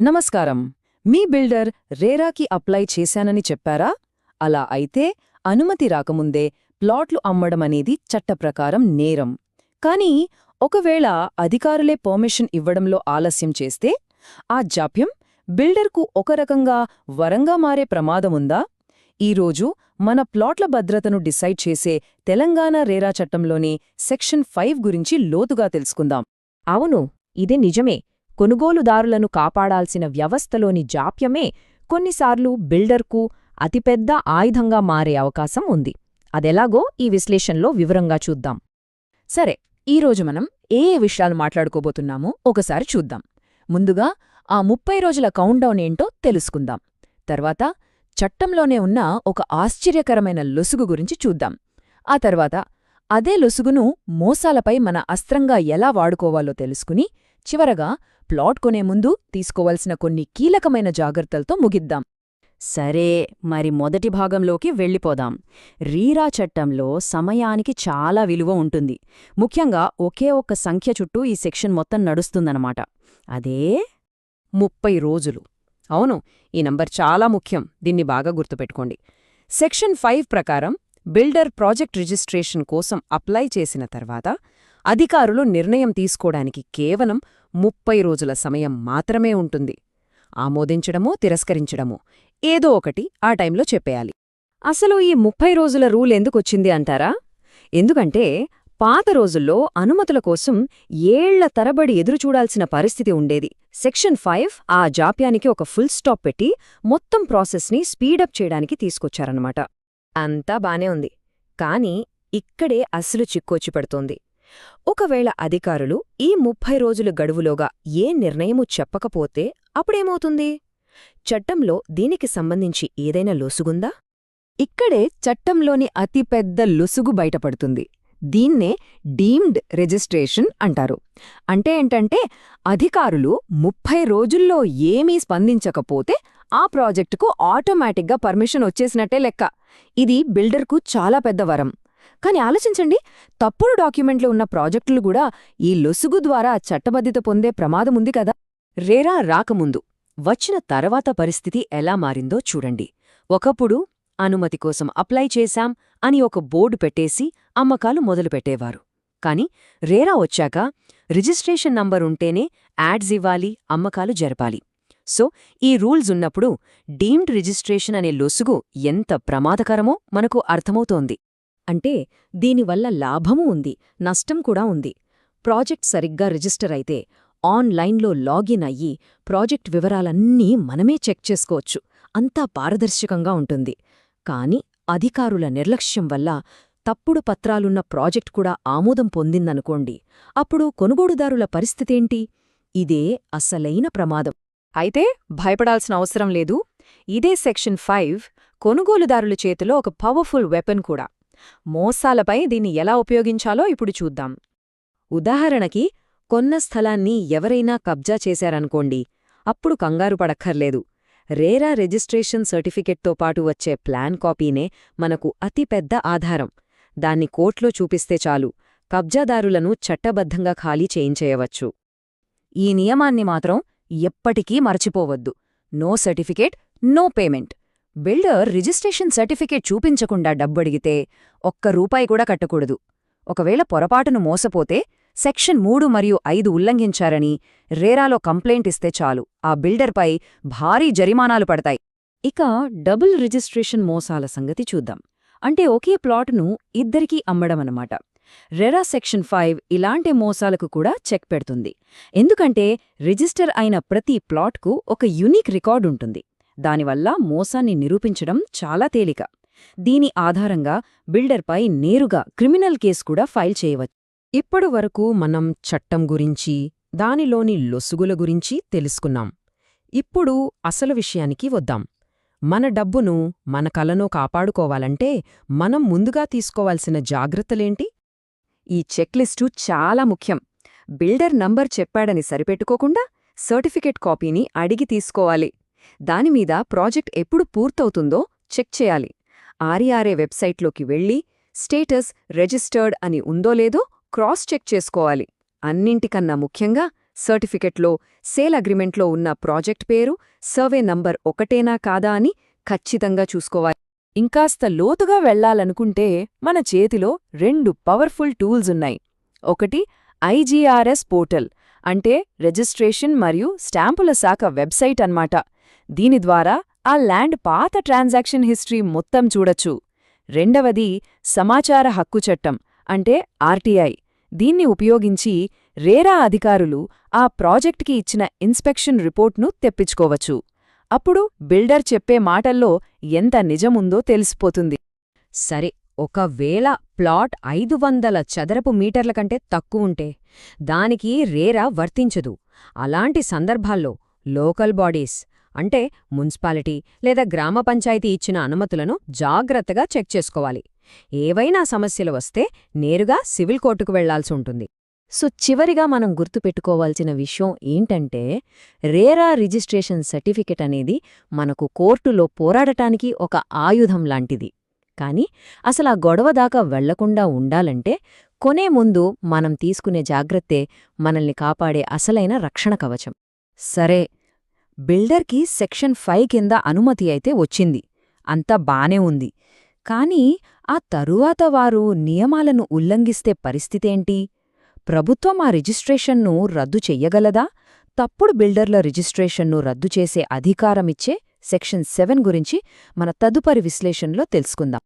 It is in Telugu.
నమస్కారం. మీ బిల్డర్ రేరాకి అప్లై చేశానని చెప్పారా? అలా అయితే అనుమతి రాకముందే ప్లాట్లు అమ్మడమనేది చట్టప్రకారం నేరం. కానీ ఒకవేళ అధికారులే పర్మిషన్ ఇవ్వడంలో ఆలస్యం చేస్తే ఆ జాప్యం బిల్డర్కు ఒక రకంగా వరంగా మారే ప్రమాదముందా? ఈరోజు మన ప్లాట్ల భద్రతను డిసైడ్ చేసే తెలంగాణ రేరా చట్టంలోని సెక్షన్ ఫైవ్ గురించి లోతుగా తెలుసుకుందాం. అవును ఇది నిజమే. కొనుగోలుదారులను కాపాడాల్సిన వ్యవస్థలోని జాప్యమే కొన్నిసార్లు బిల్డర్కు అతిపెద్ద ఆయుధంగా మారే అవకాశం ఉంది. అదెలాగో ఈ విశ్లేషణలో వివరంగా చూద్దాం. సరే ఈరోజు మనం ఏ ఏ విషయాలు మాట్లాడుకోబోతున్నామో ఒకసారి చూద్దాం. ముందుగా ఆ ముప్పై రోజుల కౌంట్డౌన్ ఏంటో తెలుసుకుందాం. తర్వాత చట్టంలోనే ఉన్న ఒక ఆశ్చర్యకరమైన లొసుగు గురించి చూద్దాం. ఆ తర్వాత అదే లొసుగును మోసాలపై మన అస్త్రంగా ఎలా వాడుకోవాలో తెలుసుకుని చివరగా ప్లాట్ కొనే ముందు తీసుకోవలసిన కొన్ని కీలకమైన జాగ్రత్తలతో ముగిద్దాం. సరే మరి మొదటి భాగంలోకి వెళ్ళిపోదాం. రీరా చట్టంలో సమయానికి చాలా విలువ ఉంటుంది. ముఖ్యంగా ఒకే ఒక్క సంఖ్య చుట్టూ ఈ సెక్షన్ మొత్తం నడుస్తుందన్నమాట. అదే ముప్పై రోజులు. అవును ఈ నంబర్ చాలా ముఖ్యం. దీన్ని బాగా గుర్తుపెట్టుకోండి. సెక్షన్ ఫైవ్ ప్రకారం బిల్డర్ ప్రాజెక్ట్ రిజిస్ట్రేషన్ కోసం అప్లై చేసిన తర్వాత అధికారులు నిర్ణయం తీసుకోవడానికి కేవలం ముప్పై రోజుల సమయం మాత్రమే ఉంటుంది. ఆమోదించడమో తిరస్కరించడమో ఏదో ఒకటి ఆ టైంలో చెప్పేయాలి. అసలు ఈ ముప్పై రోజుల రూల్ ఎందుకొచ్చింది అంటారా? ఎందుకంటే పాత రోజుల్లో అనుమతుల కోసం ఏళ్ళ తరబడి ఎదురుచూడాల్సిన పరిస్థితి ఉండేది. సెక్షన్ ఫైవ్ ఆ జాప్యానికి ఒక ఫుల్ స్టాప్ పెట్టి మొత్తం ప్రాసెస్ని స్పీడప్ చేయడానికి తీసుకొచ్చారన్నమాట. అంతా బానే ఉంది. కాని ఇక్కడే అసలు చిక్కొచ్చి పడుతోంది ఒకవేళ అధికారులు ఈ ముప్పై రోజుల గడువులోగా ఏ నిర్ణయమూ చెప్పకపోతే అప్పుడేమవుతుంది? చట్టంలో దీనికి సంబంధించి ఏదైనా లొసుగుందా? ఇక్కడే చట్టంలోని అతిపెద్ద లొసుగు బయటపడుతుంది. దీన్నే డీమ్డ్ రిజిస్ట్రేషన్ అంటారు. అంటే ఏంటంటే అధికారులు ముప్పై రోజుల్లో ఏమీ స్పందించకపోతే ఆ ప్రాజెక్టుకు ఆటోమేటిక్గా పర్మిషన్ వచ్చేసినట్టే లెక్క. ఇది బిల్డర్కు చాలా పెద్ద వరం. కాని ఆలోచించండి తప్పుడు డాక్యుమెంట్లు ఉన్న ప్రాజెక్టులు కూడా ఈ లొసుగు ద్వారా చట్టబద్ధత పొందే ప్రమాదముంది కదా. రేరా రాకముందు వచ్చిన తర్వాత పరిస్థితి ఎలా మారిందో చూడండి. ఒకప్పుడు అనుమతి కోసం అప్లై చేశాం అని ఒక బోర్డు పెట్టేసి అమ్మకాలు మొదలుపెట్టేవారు. కాని రేరా వచ్చాక రిజిస్ట్రేషన్ నంబర్ ఉంటేనే యాడ్స్ ఇవ్వాలి అమ్మకాలు జరపాలి. సో ఈ రూల్స్ ఉన్నప్పుడు డీమ్డ్ రిజిస్ట్రేషన్ అనే లొసుగు ఎంత ప్రమాదకరమో మనకు అర్థమవుతోంది. అంటే దీనివల్ల లాభమూ ఉంది నష్టం కూడా ఉంది. ప్రాజెక్ట్ సరిగ్గా రిజిస్టర్ అయితే ఆన్లైన్లో లాగిన్ అయ్యి ప్రాజెక్ట్ వివరాలన్నీ మనమే చెక్ చేసుకోవచ్చు. అంతా పారదర్శకంగా ఉంటుంది. కాని అధికారుల నిర్లక్ష్యం వల్ల తప్పుడు పత్రాలున్న ప్రాజెక్ట్ కూడా ఆమోదం పొందిందనుకోండి అప్పుడు కొనుగోడుదారుల పరిస్థితేంటి? ఇదే అసలైన ప్రమాదం. అయితే భయపడాల్సిన అవసరం లేదు. ఇదే సెక్షన్ ఫైవ్ కొనుగోలుదారుల చేతిలో ఒక పవర్ఫుల్ వెపన్ కూడా. మోసాలపై దీన్ని ఎలా ఉపయోగించాలో ఇప్పుడు చూద్దాం. ఉదాహరణకి కొన్న స్థలాన్ని ఎవరైనా కబ్జా చేశారనుకోండి అప్పుడు కంగారు పడక్కర్లేదు. రేరా రిజిస్ట్రేషన్ సర్టిఫికెట్తో పాటు వచ్చే ప్లాన్ కాపీనే మనకు అతిపెద్ద ఆధారం. దాన్ని కోర్ట్లో చూపిస్తే చాలు కబ్జాదారులను చట్టబద్ధంగా ఖాళీ చేయించేయవచ్చు. ఈ నియమాన్ని మాత్రం ఎప్పటికీ మర్చిపోవద్దు. No certificate no payment. Builder registration certificate చూపించకుండా డబ్బడిగితే ఒక్క రూపాయి కూడా కట్టకూడదు. ఒకవేళ పొరపాటును మోసపోతే సెక్షన్ మూడు మరియు ఐదు ఉల్లంఘించారని రేరాలో కంప్లైంట్ ఇస్తే చాలు. ఆ బిల్డర్పై భారీ జరిమానాలు పడతాయి. ఇక డబుల్ రిజిస్ట్రేషన్ మోసాల సంగతి చూద్దాం. అంటే ఒకే ప్లాటును ఇద్దరికీ అమ్మడమన్నమాట. రెరా సెక్షన్ ఫైవ్ ఇలాంటి మోసాలకు కూడా చెక్ పెడుతుంది. ఎందుకంటే రిజిస్టర్ అయిన ప్రతి ప్లాట్కు ఒక యునిక్ రికార్డుంటుంది. దానివల్ల మోసాన్ని నిరూపించడం చాలా తేలిక. దీని ఆధారంగా బిల్డర్పై నేరుగా క్రిమినల్ కేసు కూడా ఫైల్ చేయవచ్చు. ఇప్పటి వరకు మనం చట్టం గురించి దానిలోని లొసుగుల గురించి తెలుసుకున్నాం. ఇప్పుడు అసలు విషయానికి వద్దాం. మన డబ్బును మన కలను కాపాడుకోవాలంటే మనం ముందుగా తీసుకోవాల్సిన జాగ్రత్తలేంటి? ఈ చెక్లిస్టు చాలా ముఖ్యం. బిల్డర్ నంబర్ చెప్పాడని సరిపెట్టుకోకుండా సర్టిఫికెట్ కాపీని అడిగి తీసుకోవాలి. దానిమీద ప్రాజెక్ట్ ఎప్పుడు పూర్తవుతుందో చెక్ చేయాలి. ఆర్ఈఆర్ఏ వెబ్సైట్లోకి వెళ్ళి స్టేటస్ రిజిస్టర్డ్ అని ఉందో లేదో క్రాస్ చెక్ చేసుకోవాలి. అన్నింటికన్నా ముఖ్యంగా సర్టిఫికెట్లో సేల్ అగ్రిమెంట్లో ఉన్న ప్రాజెక్ట్ పేరు సర్వే నంబర్ ఒకటేనా కాదా అని ఖచ్చితంగా చూసుకోవాలి. ఇంకాస్త లోతుగా వెళ్ళాలనుకుంటే మన చేతిలో రెండు పవర్ఫుల్ టూల్స్ ఉన్నాయి. ఒకటి ఐజీఆర్ఎస్ పోర్టల్ అంటే రిజిస్ట్రేషన్ మరియు స్టాంపుల శాఖ వెబ్సైట్ అన్నమాట. దీని ద్వారా ఆ ల్యాండ్ పాత ట్రాన్సాక్షన్ హిస్టరీ మొత్తం చూడొచ్చు. రెండవది సమాచార హక్కు చట్టం అంటే ఆర్టీఐ. దీన్ని ఉపయోగించి రేరా అధికారులు ఆ ప్రాజెక్ట్కి ఇచ్చిన ఇన్స్పెక్షన్ రిపోర్ట్ను తెప్పించుకోవచ్చు. అప్పుడు బిల్డర్ చెప్పే మాటల్లో ఎంత నిజముందో తెలిసిపోతుంది. సరే ఒకవేళ ప్లాట్ ఐదు వందల చదరపు మీటర్ల కంటే తక్కువుంటే దానికి రేరా వర్తించదు. అలాంటి సందర్భాల్లో లోకల్ బాడీస్ అంటే మున్సిపాలిటీ లేదా గ్రామ పంచాయతీ ఇచ్చిన అనుమతులను జాగ్రత్తగా చెక్ చేసుకోవాలి. ఏవైనా సమస్యలు వస్తే నేరుగా సివిల్ కోర్టుకు వెళ్ళాల్సి ఉంటుంది. సో చివరిగా మనం గుర్తుపెట్టుకోవాల్సిన విషయం ఏంటంటే రేరా రిజిస్ట్రేషన్ సర్టిఫికెట్ అనేది మనకు కోర్టులో పోరాడటానికి ఒక ఆయుధం లాంటిది. కానీ అసలు ఆ గొడవ దాకా వెళ్ళకుండా ఉండాలంటే కొనే ముందు మనం తీసుకునే జాగ్రత్తే మనల్ని కాపాడే అసలైన రక్షణ కవచం. సరే బిల్డర్కి సెక్షన్ ఫైవ్ కింద అనుమతి అయితే వచ్చింది. అంతా బానే ఉంది. కానీ ఆ తరువాత వారు నియమాలను ఉల్లంఘిస్తే పరిస్థితేంటి? ప్రభుత్వం ఆ రిజిస్ట్రేషన్ను రద్దు చెయ్యగలదా? తప్పుడు బిల్డర్ల రిజిస్ట్రేషన్ను రద్దు చేసే అధికారమిచ్చే సెక్షన్ సెవెన్ గురించి మన తదుపరి విశ్లేషణలో తెలుసుకుందాం.